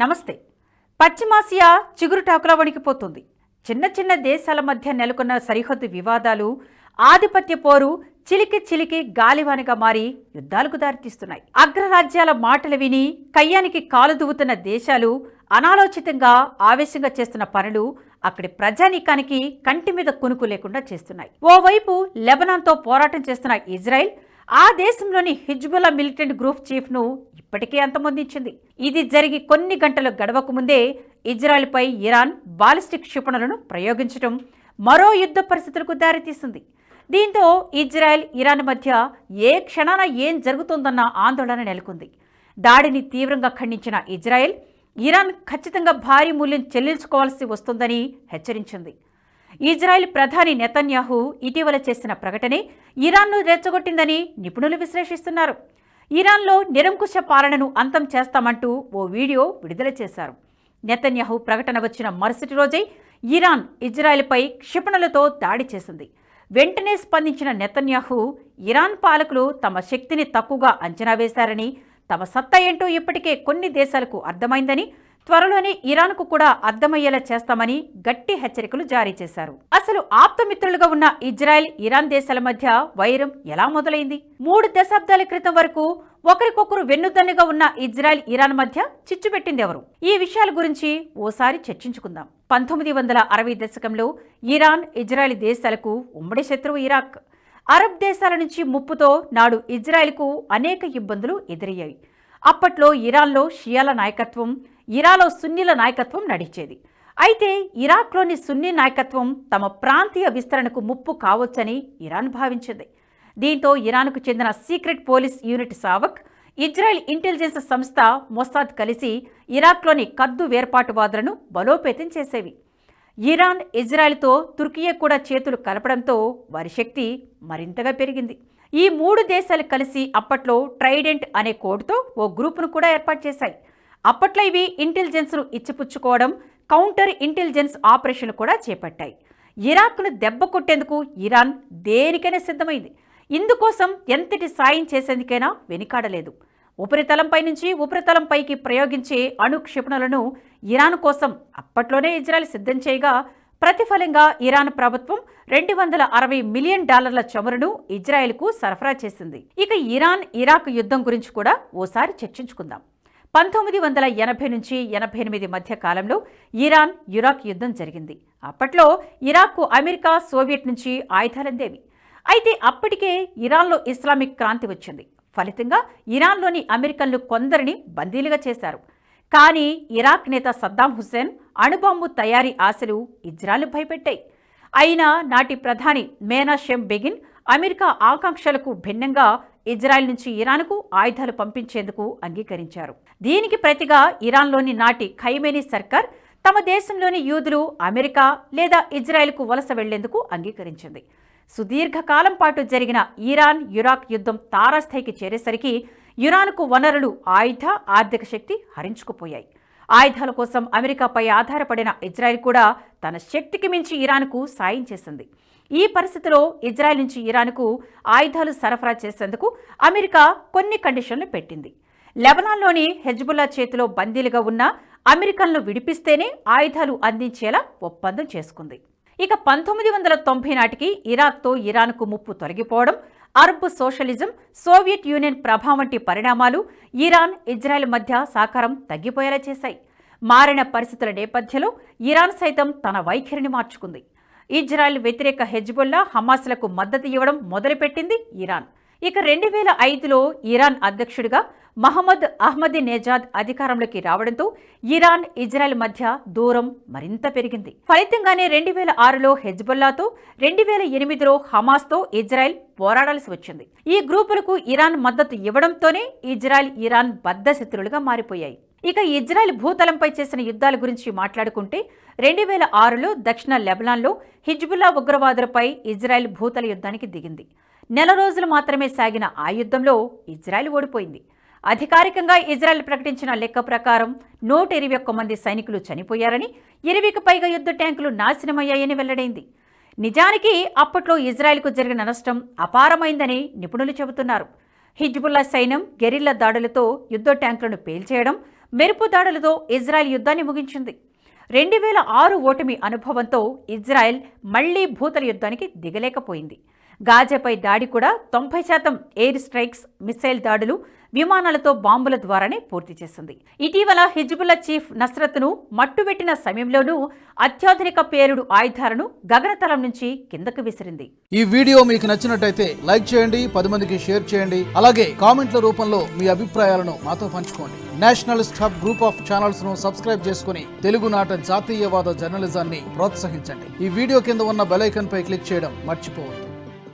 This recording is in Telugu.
నమస్తే. పశ్చిమాసియా చిగురుటాకులా వణికిపోతుంది చిన్న చిన్న దేశాల మధ్య నెలకొన్న సరిహద్దు వివాదాలు ఆధిపత్య పోరు చిలికి చిలికి గాలివానిగా మారి యుద్ధాలకు దారితీస్తున్నాయి. అగ్రరాజ్యాల మాటలు విని కయ్యానికి కాలు దువ్వుతున్న దేశాలు అనాలోచితంగా ఆవేశంగా చేస్తున్న పనులు అక్కడి ప్రజానీకానికి కంటి మీద కునుకు లేకుండా చేస్తున్నాయి. ఓవైపు లెబనాన్తో పోరాటం చేస్తున్న ఇజ్రాయెల్ ఆ దేశంలోని హిజ్బుల్లా మిలిటెంట్ గ్రూప్ చీఫ్ను ఇప్పటికే అంతమొందించింది. ఇది జరిగి కొన్ని గంటలు గడవక ముందే ఇజ్రాయెల్పై ఇరాన్ బాలిస్టిక్ క్షిపణులను ప్రయోగించడం మరో యుద్ధ పరిస్థితులకు దారితీస్తుంది దీంతో ఇజ్రాయెల్ ఇరాన్ మధ్య ఏ క్షణాన ఏం జరుగుతుందన్న ఆందోళన నెలకొంది. దాడిని తీవ్రంగా ఖండించిన ఇజ్రాయెల్ ఇరాన్ ఖచ్చితంగా భారీ మూల్యం చెల్లించుకోవాల్సి వస్తుందని హెచ్చరించింది. ఇజ్రాయెల్ ప్రధాని నెతన్యాహు ఇటీవల చేసిన ప్రకటనే ఇరాన్ను రెచ్చగొట్టిందని నిపుణులు విశ్లేషిస్తున్నారు. ఇరాన్లో నిరంకుశ పాలనను అంతం చేస్తామంటూ ఓ వీడియో విడుదల చేశారు. నెతన్యాహు ప్రకటన వచ్చిన మరుసటి రోజే ఇరాన్ ఇజ్రాయెల్పై క్షిపణులతో దాడి చేసింది. వెంటనే స్పందించిన నెతన్యాహు ఇరాన్ పాలకులు తమ శక్తిని తక్కువగా అంచనా వేశారని తమ సత్తా ఏంటో ఇప్పటికే కొన్ని దేశాలకు అర్థమైందని త్వరలోనే ఇరాన్కు కూడా అర్థమయ్యేలా చేస్తామని గట్టి హెచ్చరికలు జారీ చేశారు. అసలు ఆప్తమిత్రులుగా ఉన్న ఇజ్రాయెల్ ఇరాన్ దేశాల మధ్య వైరం ఎలా మొదలైంది? మూడు దశాబ్దాల క్రితం వరకు ఒకరికొకరు వెన్నుదన్నుగా ఉన్న ఇజ్రాయెల్ ఇరాన్ మధ్య చిచ్చు పెట్టింది ఎవరు? ఈ విషయాల గురించి ఓసారి చర్చించుకుందాం. పంతొమ్మిది వందల అరవై దశకంలో ఇరాన్ ఇజ్రాయెల్ దేశాలకు ఉమ్మడి శత్రువు ఇరాక్. అరబ్ దేశాల నుంచి ముప్పుతో నాడు ఇజ్రాయెల్కు అనేక ఇబ్బందులు ఎదురయ్యాయి. అప్పట్లో ఇరాన్లో షియాల నాయకత్వం ఇరాలో సున్నీల నాయకత్వం నడిచేది. అయితే ఇరాక్లోని సున్నీ నాయకత్వం తమ ప్రాంతీయ విస్తరణకు ముప్పు కావచ్చని ఇరాన్ భావించింది. దీంతో ఇరాన్కు చెందిన secret police unit Savak Israel intelligence సంస్థ మొసాద్ కలిసి ఇరాక్లోని కద్దు వేర్పాటువాదులను బలోపేతం చేసేవి. ఇరాన్ ఇజ్రాయెల్తో తుర్కియా కూడా చేతులు కలపడంతో వారి శక్తి మరింతగా పెరిగింది. ఈ మూడు దేశాలు కలిసి అప్పట్లో ట్రైడెంట్ అనే కోడ్తో ఓ గ్రూపును కూడా ఏర్పాటు చేశాయి. అప్పట్లో ఇవి ఇంటెలిజెన్స్ను ఇచ్చిపుచ్చుకోవడం కౌంటర్ ఇంటెలిజెన్స్ ఆపరేషన్లు కూడా చేపట్టాయి. ఇరాక్ను దెబ్బ కొట్టేందుకు ఇరాన్ దేనికైనా సిద్ధమైంది. ఇందుకోసం ఎంతటి సాయం చేసేందుకైనా వెనుకాడలేదు. ఉపరితలంపై నుంచి ఉపరితలంపైకి ప్రయోగించే అణు క్షిపణులను ఇరాన్ కోసం అప్పట్లోనే ఇజ్రాయెల్ సిద్ధం చేయగా ప్రతిఫలంగా ఇరాన్ ప్రభుత్వం రెండు వందల అరవై మిలియన్ డాలర్ల చమురును ఇజ్రాయెల్కు సరఫరా చేసింది. ఇక ఇరాన్ ఇరాక్ యుద్ధం గురించి కూడా ఓసారి చర్చించుకుందాం. పంతొమ్మిది వందల ఎనభై నుంచి ఎనభై ఎనిమిది మధ్య కాలంలో ఇరాన్ ఇరాక్ యుద్ధం జరిగింది. అప్పట్లో ఇరాక్కు అమెరికా సోవియట్ నుంచి ఆయుధాలందేవి. అయితే అప్పటికే ఇరాన్లో ఇస్లామిక్ క్రాంతి వచ్చింది. ఫలితంగా ఇరాన్లోని అమెరికన్లు కొందరిని బందీలుగా చేశారు. కానీ ఇరాక్ నేత సద్దాం హుస్సేన్ అణుబాంబు తయారీ ఆశలు ఇజ్రాయెల్ భయపెట్టాయి. అయినా నాటి ప్రధాని మేనాషెమ్ బెగిన్ అమెరికా ఆకాంక్షలకు భిన్నంగా ఇజ్రాయెల్ నుంచి ఇరాన్కు ఆయుధాలు పంపించేందుకు అంగీకరించారు. దీనికి ప్రతిగా ఇరాన్లోని నాటి ఖైమేనీ సర్కార్ తమ దేశంలోని యూదులు అమెరికా లేదా ఇజ్రాయెల్కు వలస వెళ్ళేందుకు అంగీకరించింది. సుదీర్ఘకాలం పాటు జరిగిన ఇరాన్ యురాక్ యుద్ధం తారాస్థాయికి చేరేసరికి ఇరాన్కు వనరులు ఆయుధ ఆర్థిక శక్తి హరించుకుపోయాయి. ఆయుధాల కోసం అమెరికాపై ఆధారపడిన ఇజ్రాయెల్ కూడా తన శక్తికి మించి ఇరాన్కు సాయం చేసింది. ఈ పరిస్థితిలో ఇజ్రాయెల్ నుంచి ఇరాన్కు ఆయుధాలు సరఫరా చేసేందుకు అమెరికా కొన్ని కండిషన్లు పెట్టింది. లెబనాన్లోని హెజ్బుల్లా చేతిలో బందీలుగా ఉన్న అమెరికన్లు విడిపిస్తేనే ఆయుధాలు అందించేలా ఒప్పందం చేసుకుంది. ఇక పంతొమ్మిది వందల తొంభై నాటికి ఇరాక్తో ఇరాన్కు ముప్పు తొలగిపోవడం అరబ్ సోషలిజం సోవియట్ యూనియన్ ప్రభావం వంటి పరిణామాలు ఇరాన్ ఇజ్రాయెల్ మధ్య సహకారం తగ్గిపోయేలా చేశాయి. మారిన పరిస్థితుల నేపథ్యంలో ఇరాన్ సైతం తన వైఖరిని మార్చుకుంది. ఇజ్రాయెల్ వ్యతిరేక హెజ్బుల్లా హమాస్లకు మద్దతు ఇవ్వడం మొదలుపెట్టింది ఇరాన్. ఇక రెండు వేల ఐదులో ఇరాన్ అధ్యక్షుడిగా మహమ్మద్ అహ్మదీ నేజాద్ అధికారంలోకి రావడంతో ఇరాన్ ఇజ్రాయెల్ మధ్య దూరం మరింత పెరిగింది. ఫలితంగానే రెండు వేల ఆరులో హెజ్బుల్లాతో రెండు వేల ఎనిమిదిలో హమాస్తో ఇజ్రాయెల్ పోరాడాల్సి వచ్చింది. ఈ గ్రూపులకు ఇరాన్ మద్దతు ఇవ్వడంతోనే ఇజ్రాయెల్ ఇరాన్ బద్ధశత్రులుగా మారిపోయాయి. ఇక ఇజ్రాయెల్ భూతలంపై చేసిన యుద్ధాల గురించి మాట్లాడుకుంటే రెండు వేల ఆరులో దక్షిణ లెబనాన్లో హిజ్బుల్లా ఉగ్రవాదులపై ఇజ్రాయెల్ భూతల యుద్ధానికి దిగింది. నెల రోజులు మాత్రమే సాగిన ఆ యుద్ధంలో ఇజ్రాయెల్ ఓడిపోయింది. అధికారికంగా ఇజ్రాయెల్ ప్రకటించిన లెక్క ప్రకారం నూట ఇరవై ఒక్క మంది సైనికులు చనిపోయారని ఇరవైకి పైగా యుద్ధ ట్యాంకులు నాశనమయ్యాయని వెల్లడైంది. నిజానికి అప్పట్లో ఇజ్రాయెల్కు జరిగిన నష్టం అపారమైందని నిపుణులు చెబుతున్నారు. హిజ్బుల్లా సైన్యం గెరిల్లా దాడులతో యుద్ధ ట్యాంకులను పేల్చేయడం మెరుపు దాడులతో ఇజ్రాయెల్ యుద్ధాన్ని ముగించింది. రెండు వేల ఆరు ఓటమి అనుభవంతో ఇజ్రాయెల్ మళ్ళీ భూతల యుద్ధానికి దిగలేకపోయింది. గాజాపై దాడి కూడా తొంభై శాతం ఎయిర్ స్ట్రైక్స్ మిసైల్ దాడులు విమానాలతో బాంబుల ద్వారానే పూర్తి చేసింది. ఇటీవల హిజ్బుల్లా చీఫ్ నస్రత్ను మట్టుబెట్టిన సమయంలోనూ అత్యాధునిక పేరుడు ఆయుధాలను గగనతలం నుంచి కిందకు విసిరింది. ఈ వీడియో మీకు నచ్చినట్టయితే లైక్ చేయండి పది మందికి షేర్ చేయండి అలాగే కామెంట్ల రూపంలో మీ అభిప్రాయాలను మాతో పంచుకోండి. నేషనలిస్ట్ హబ్ గ్రూప్ ఆఫ్ ఛానల్స్ను సబ్స్క్రైబ్ చేసుకుని తెలుగునాట జాతీయవాద జర్నలిజాన్ని ప్రోత్సహించండి. ఈ వీడియో కింద ఉన్న బెలైకన్ పై క్లిక్ చేయడం మర్చిపోవద్దు.